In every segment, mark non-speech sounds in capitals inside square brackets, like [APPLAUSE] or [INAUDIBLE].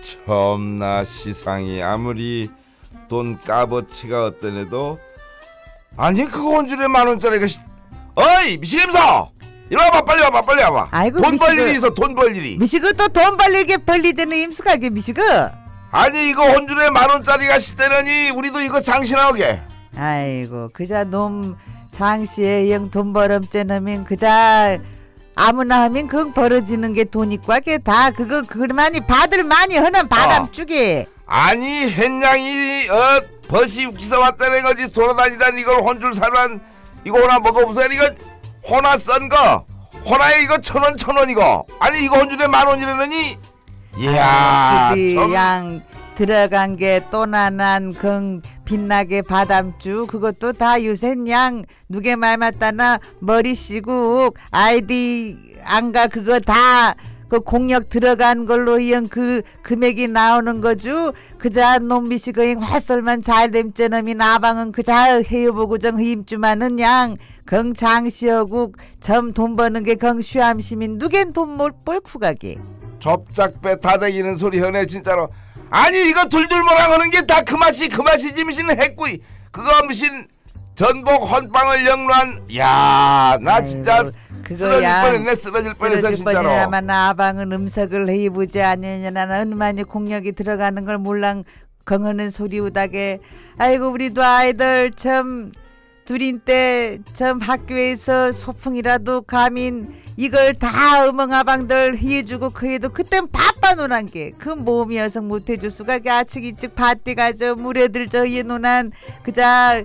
처음나 시상이 아무리 돈 값어치가 어떤 애도 아니 그거 혼줄에 만 원짜리가 시... 어이 미시김서! 이리 와봐 빨리 와봐 빨리 와봐. 아이고, 돈 벌 미식을- 일이 있어 돈 벌 일이. 미식은 또 돈 벌리게 벌리자는 임숙하게 미식은? 아니 이거 혼줄에 만 원짜리가 시대느니 우리도 이거 장신하게. 아이고 그자 놈 장시에 영돈 벌음째는 그자 아무나 하면 그 벌어지는 게돈 있고 하게 다 그거 그만이 받을 많이 하는 바담 어. 아니 햇냥이 어 버시 육지서 왔다는 거지. 돌아다니던 이걸 혼줄 사면 이거 하나 먹어보세요. 이거 호나 썬거. 호나에 이거 천원 천원 이거. 아니 이거 혼줄에 만 원이라느니. 이야 그디 좀양 들어간 게 또 나난 긍 빛나게 바담주 그것도 다 요새 양. 누게 말 맞다나? 머리 씨국 아이디 안가 그거 다 그 공력 들어간 걸로 이형 그 금액이 나오는 거죠. 그자 놈비시 거잉 화설만 잘 됨쩌놈이 나방은 그자 해요보고 정 힘주마는 양. 긍장시어국 점 돈 버는 게 긍쉬암시민 누겐 돈못 벌쿠가게? 접작배 다대기는 소리 하네 진짜로 아니 이거 둘둘모랑 하는 게 다 그 맛이 그 맛이지 미신 핵구이. 그거 미신 전복 헌빵을 영로한 야나 진짜 아이고, 쓰러질 그거야. 뻔했네 쓰러질 뻔했어 쓰러질 진짜로. 뻔이나만 아방은 음석을 해보지 않느냐 나는 은만히 공력이 들어가는 걸 몰랑 경하는 소리 우다게. 아이고 우리도 아이들 참 둘인 때참 학교에서 소풍이라도 가민 이걸 다 음엉아방들 해주고 그 해도 그땐 바빠 노란 게. 그 몸이 여성 못해줄 수가 아측 이측 밭대 가져 들저 해 노난 그자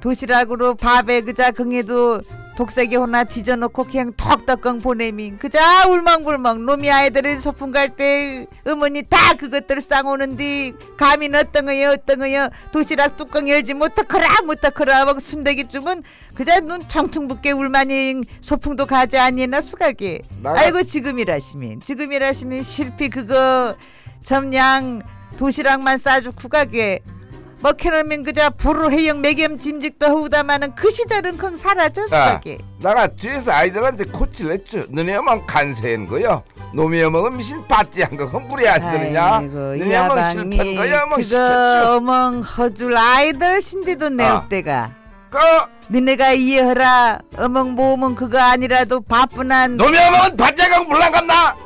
도시락으로 밥에 그자 긍에도 독색이 하나 뒤져놓고 그냥 턱떡껑 보내민. 그자 울멍불멍 놈이 아이들이 소풍 갈 때 어머니 다 그것들 쌍오는디. 감인 어떤 거요 어떤 거요 도시락 뚜껑 열지 못하거라 못하거라 막 순대기 주면 그자 눈 퉁퉁 붓게 울마니 소풍도 가지 아니나 수가게 나가- 아이고 지금이라시민 지금이라시민 실피 그거 점양 도시락만 싸주고 가게 먹혀놓으면 그자 불을 해영 매겸 짐직도 허우다마는 그 시절은 아, 수가게 나가 뒤에서 아이들한테 코치를 했죠. 너네 엄마 간세한 거요? 놈이 엄마는 미신 바띠한 거 헝불이 안 되느냐? 아이고 너네 엄마 실패한 거야 뭐 시켰죠? 어멍 허줄 아이들 신디도 내 아. 업대가. 그? 너네가 이해하라. 어멍 모으면 그거 아니라도 바쁜한 놈이 엄마는 바띠한 거 몰랑갑나?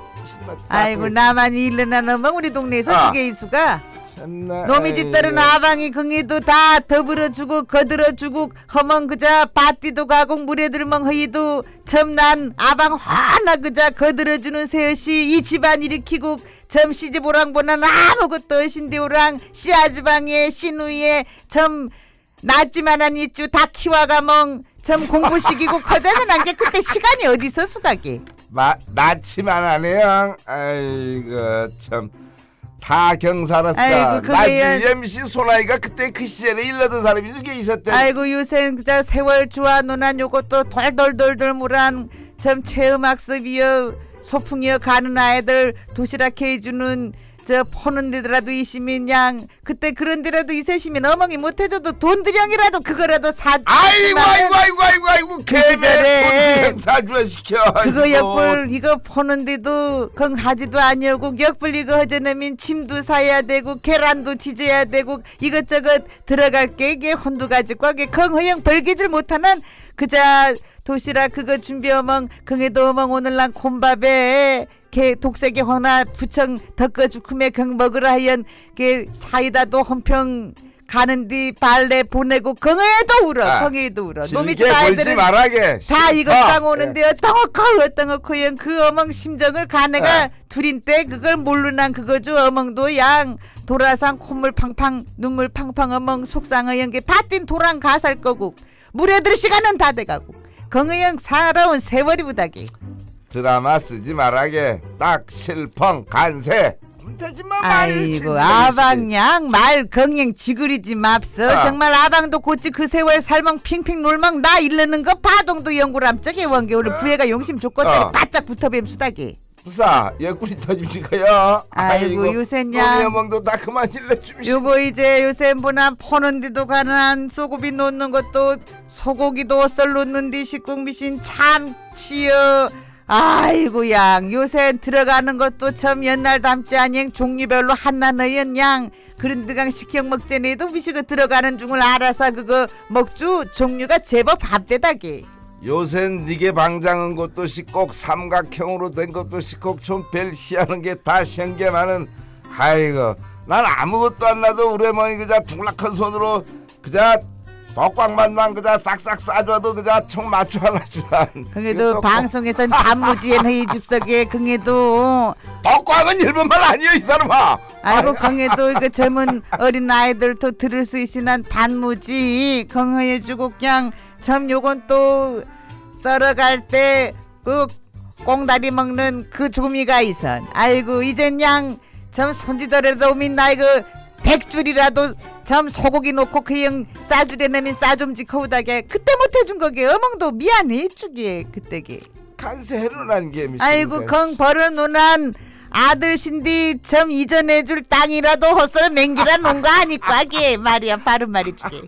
아이고 나만 일러난 어멍 우리 동네에서 아. 그게 이수가 참나, 놈이 집들은. 아방이 긍이도 다 더불어주고 거들어주고 허멍 그자 밭디도 가고 물에 들멍 허이도 첨난 아방 화나 그자 거들어주는 새엇이 이 집안 일으키고 점 시집 오랑보는 아무것도 없신데 오랑 씨아즈방에 신우에 점 낳지만한 이쭈 다 키워가멍 점 공부 시키고 커자는 [LAUGHS] 안 게 그때 시간이 어디서 수가게 마, 낳지만 하네요. 아이고 참 다 경사로서 아이고, 그게야- 나 UMC 소나이가 그때 그 시절에 일러던 사람이 이렇게 있었대 아이고 요새 그자 세월 좋아 노난 요것도 돌돌돌돌 물한 점 체험학습이여 소풍이여 가는 아이들 도시락 해주는 저 포는 데라도 이 시민 양 그때 그런 데라도 이세시면 어멍이 못해줘도 돈드령이라도 그거라도 사 아이고 아이고 아이고 아이고 아이고. 개매 돈 사주어 시켜 그거. 역불 이거 포는 데도 건 하지도 아니오고 역불 이거 허전하면 침도 사야 되고 계란도 지져야 되고 이것저것 들어갈 게 이게 혼두 가지고 하게 건허영 벌기질 못하는 그자 도시락 그거 준비 어멍 긍에도 어멍 오늘 난 콩밥에 게 독색이 허나 부청 덮어주쿠메 경 먹으라 하연 게 사이다도 한평 가는디 발레 보내고 건에도 울어 아, 건에도 울어. 놈이 걸지 아이들은 말하게 다 이거 아, 땅 오는데 어떤 거 커, 어떤 거 커, 그 어멍 심정을 가내가 아. 둘인 때 그걸 모르난 그거죠 어멍도 양 돌아상 콧물 팡팡 눈물 팡팡 어멍 속상의 연게 밭딘 도랑 가살 거고 물에 들 시간은 다 돼가고 건의형 살아온 세월이 부다기 드라마 쓰지 말하게. 딱 실펑 간세. 아이고 아방양 말 경영 지그리지 맙소. 아. 정말 아방도 곧지 그 세월 살멍 핑핑 놀멍 나 일르는 거 파동도 연구람쩍에 원게 오늘 부해가 용심 조건대로 어. 바짝 붙어뱀 수다기. 부사 옆구리 터집니까요. 아이고, 요새냐. 놈이 다 그만 일러주시 요거 이제 요새 뭐나 퍼는 데도 가난 소고기 놓는 것도 소고기도 썰 놓는 데 식국 미신 참치여 아이고 양. 요새 들어가는 것도 참 옛날 담지 아니행 종류별로 한나너연 양. 그런데강 식형 먹전에도 미식어 들어가는 중을 알아서 그거 먹주 종류가 제법 합대다게 요샌 니게 방장한 것도 시꼭 삼각형으로 된 것도 시꼭 좀별 희한한 게다 생겨나는. 아이고 난 아무것도 안 나도 우리 어머니 그자 둥락한 손으로 그자 덕광만 난 그자 싹싹 싸줘도 그자 총 맞춰 하나 주란. 그게도 방송에선 단무지엔 회의 줍석에 그게도. 덕광은 일본말 아니야 이 사람아. 아이고 경에도 이거 젊은 어린 아이들도 들을 수 있으난 단무지. 건강해주고 그냥 참 요건 또 썰어갈 때그 꽁다리 먹는 그 조미가 있선. 아이고 이젠 양참 손지더라도 오민 나 이거 백줄이라도 참 소고기 놓고 그형 싸주려 내면 싸 좀 지커우다게 그때 못 해준 거게. 어멍도 미안해 주게 그때게. 간세 해로 난 게 미친 아이고 건 벌어놓은 아들신디 참 이전해줄 땅이라도 헛설 맹기라 놓은 거 아니까 게. 말이야 바른 말이 주게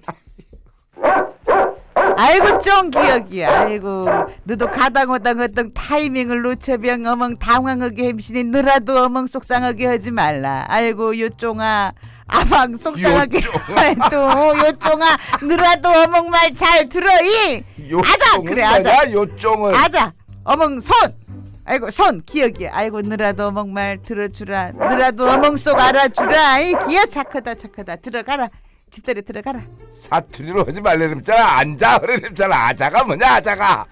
아이고 좀 기억이야. 아이고 너도 가당어당 어떤 타이밍을 놓쳐병 어멍 당황하게 햄신이 너라도 어멍 속상하게 하지 말라. 아이고 요쫑아 아방 속상하게 또 요쫑아. 너라도 어멍 말잘 들어이. 아자. 그래 아자. 요종을. 아자. 어멍 손. 아이고 손. 기억이야 아이고 너라도 어멍 말 들어주라. 너라도 어멍 속 알아주라. 이 기어. 착하다 착하다. 들어가라. 집들이 들어가라. 사투리로 하지 말래름잖아. 앉아. 그래름잖아. 아자가 뭐냐 아자가